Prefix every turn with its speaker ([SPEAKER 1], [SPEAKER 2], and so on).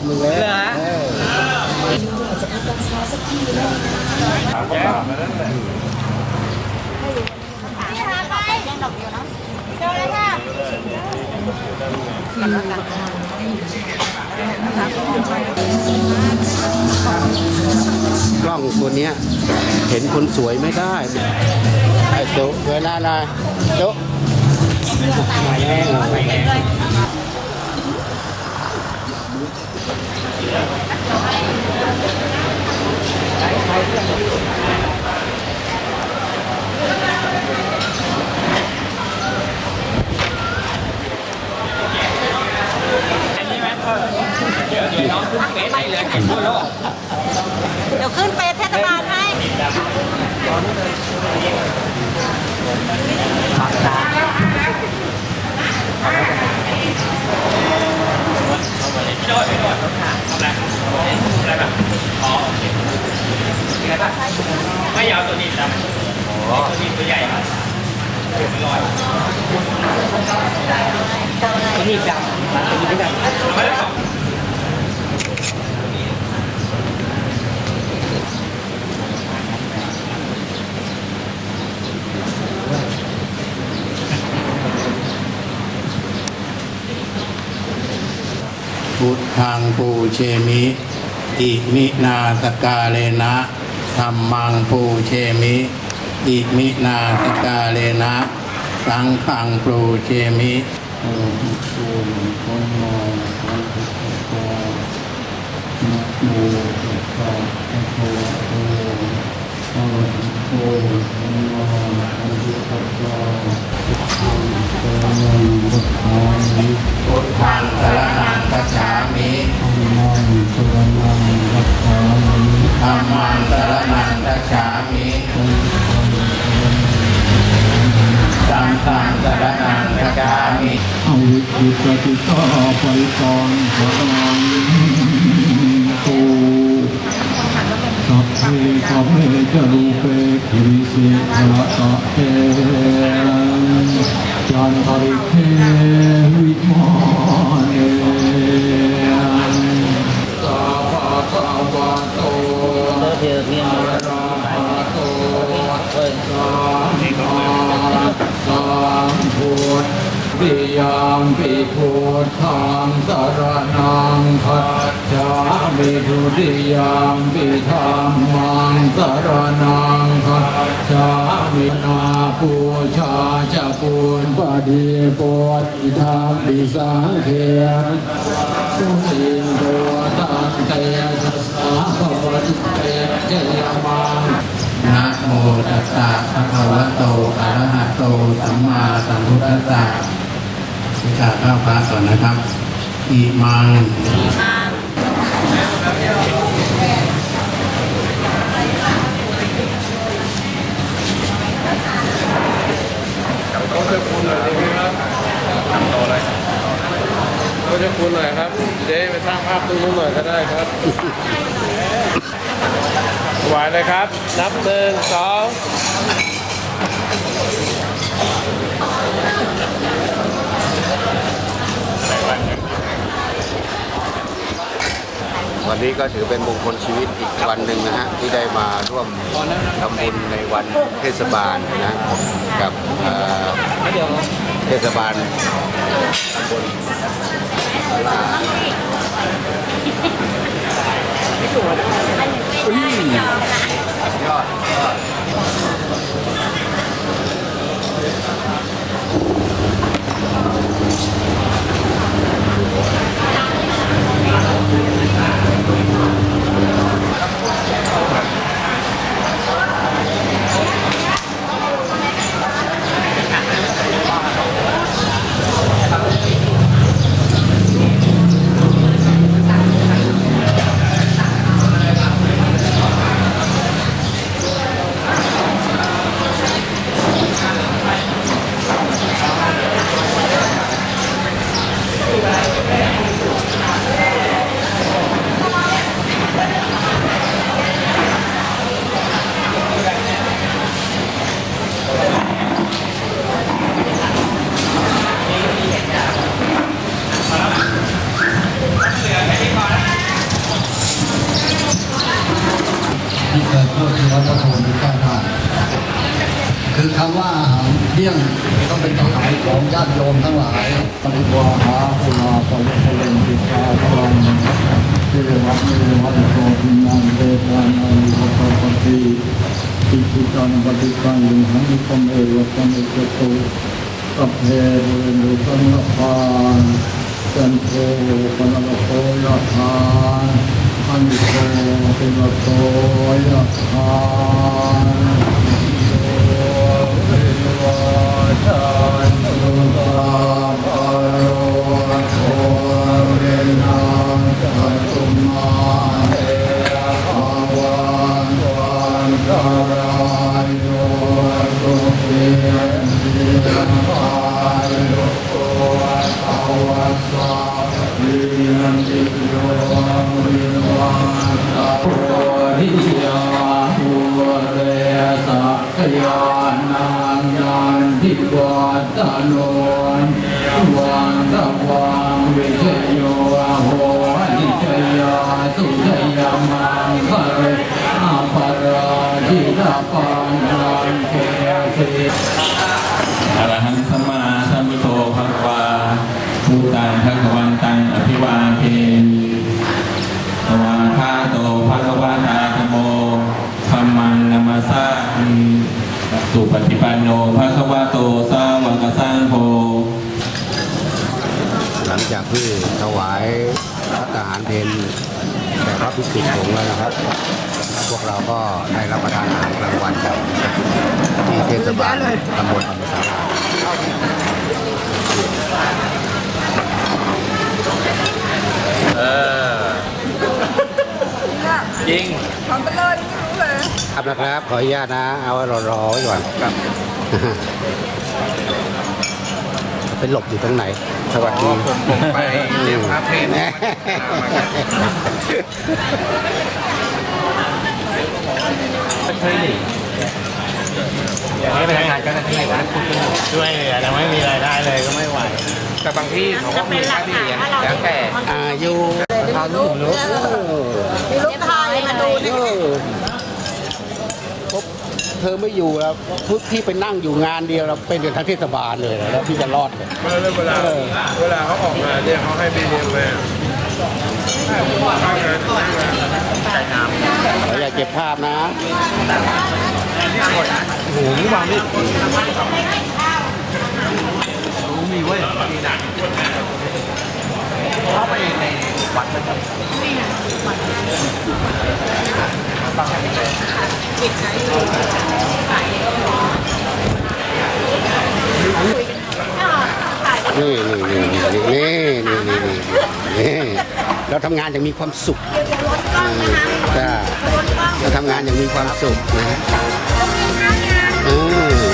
[SPEAKER 1] อบหนึ่งแล้ว
[SPEAKER 2] เหรอ
[SPEAKER 1] เออ
[SPEAKER 3] กล้
[SPEAKER 1] องตัวเนี้ย เห็นคนสวยไม่ได้ไอ้โจ๊ะเวลาอะไรโจ๊ะมาแย่งมาแย่ง
[SPEAKER 2] อันนี้ไหม เดี๋ยวเดี๋ยวน้องขึ้นเฟซให้เลยเห็นทั่วโลก
[SPEAKER 3] เดี๋ยวขึ้นเฟซเทศบาลให้
[SPEAKER 2] พี่โดดพี่โดดทำอะไรอะไรแบบอ๋อโอเค ไรบ้างไม่ยาวตัวนี้ดำตัวนี้ตัวใหญ่ครับมันลอยตัวนี้ดำตัวนี้ไม่ดำไม่ได้สอง
[SPEAKER 1] พุทธังปูเชมิ อิมินาสกาเลนะ ธรรมังปูเชมิ อิมินาสกาเลนะ สังฆังปูเชมิโอหิภูมิคนโมสันติโกนะโมตัสสะภะคะวะโตอะระหะโตสัมมาสัมพุทธัสสะพุทธังสรณังคัจฉามิพุทธังสรณังคัจฉามิธัมมัง
[SPEAKER 4] วิจิตติตาไปตอนพลังตูสัพเพสัพเพจรูเปกิริสิภะตะเตจันทริเทวิมาเนสัพพะคะวะโตอะระหะโตสัมมาสัมพุทธ ปิยังปิพุทธังสรนังคัจฉามิทุติยังปิธรรมังสารนังคัจฉามินาปูชาจะปูนปฏิปติธรรมปิสังเขสุนินโทตันเตชัสสะภวติเตเจยมัง
[SPEAKER 1] นะโมตัสสะภะคะวะโตอะระหะโตสัมมาสัมพุทธัสสะาข้าวพระก่อนนะครับอิมัง
[SPEAKER 5] เขาจะคุณหน่อยดีไหมครับทำต่อเลยเขาจะคุณหน่อยครับเจ๊ไปสร้างภาพตรงนู้นหน่อยก็ได้ครับไหวเลยครับ นับหนึ่งสอง
[SPEAKER 1] วันนี้ก็ถือเป็นมงคลชีวิตอีกวันหนึ่งนะฮะที่ได้มาร่วมทำบุญในวันเทศบาลนะกับเเทศบาลตำบลสลายอดยอด
[SPEAKER 4] วัดพระโพธิ์ที่ใกล้บ้คือคำว่าอาหารเที่ยงต้องเป็นอาหารของญาติโยมทั้งหลายปฏิวาหาปุราปริภเลนติกาพลังเทวัตเมวัตโตพินังเตปานานิโตปฏิอิจิตังปฏิปันลิหังคมเอวะสมิจตุสัพเพเรนุสังฆปานจันโทปนรโคยะทานอันโต ปิโตยะทาน ยานังยันทิวัตโนนวังตะวังวิเชโยโหนิจยาสุจยามังคะเรอาปราจิตาปันรังเก
[SPEAKER 6] ปฏิปันโนภะคะวะโตสาวกสังโฆ
[SPEAKER 2] หลังจากที่ถวายพระทหารเพนแด่พระภิกษุสงฆ์แล้วนะครับ พวกเราก็ได้รับประทานอาหารกลางวันกันที่เทศบาลตำบลธรรมศาลา
[SPEAKER 7] เออ จริง
[SPEAKER 3] ทำไปเลย ไม่รู้เลย
[SPEAKER 2] ครับนะครับ ขออนุญาตนะ เอาไว้รอๆไว้ก่อนครับเป็นหลบอยู่ตรงไหน สวัสดี
[SPEAKER 5] ผมผมไปเรียนพระเพศ
[SPEAKER 2] แน่
[SPEAKER 7] อย่างนี้ไปทำงานก็ได้ที่ไหนวะช่วยเหลือแต่ไม่มีรายได้เลยก็ไม่ไหว
[SPEAKER 5] แต่บางที่เขาก็มีค่าที่เรียนแล้วแต่
[SPEAKER 2] อายุทางนู้นเนอะ
[SPEAKER 3] มีลูกชายมาดูนี่
[SPEAKER 2] เออพบ เธอไม่อยู่แล้วพุทพี่ไปนั่งอยู่งานเดียวเราเป็นกันทั้งเทศบาลเลยนะแล้วพี่จะรอดเลย
[SPEAKER 5] ไม่แล้วเวลาเวลาเขาออกมาเนี่ยเขาให้ไปเรียนเลยอะ
[SPEAKER 2] เราอย่าเก็บภาพนะนี่นี่นี่ นี่นี่นี่นี่นี่นี่นี่นี่เราทำงานอย่างมีความสุขจ้าเราทำงานอย่างมีความสุขนะอืม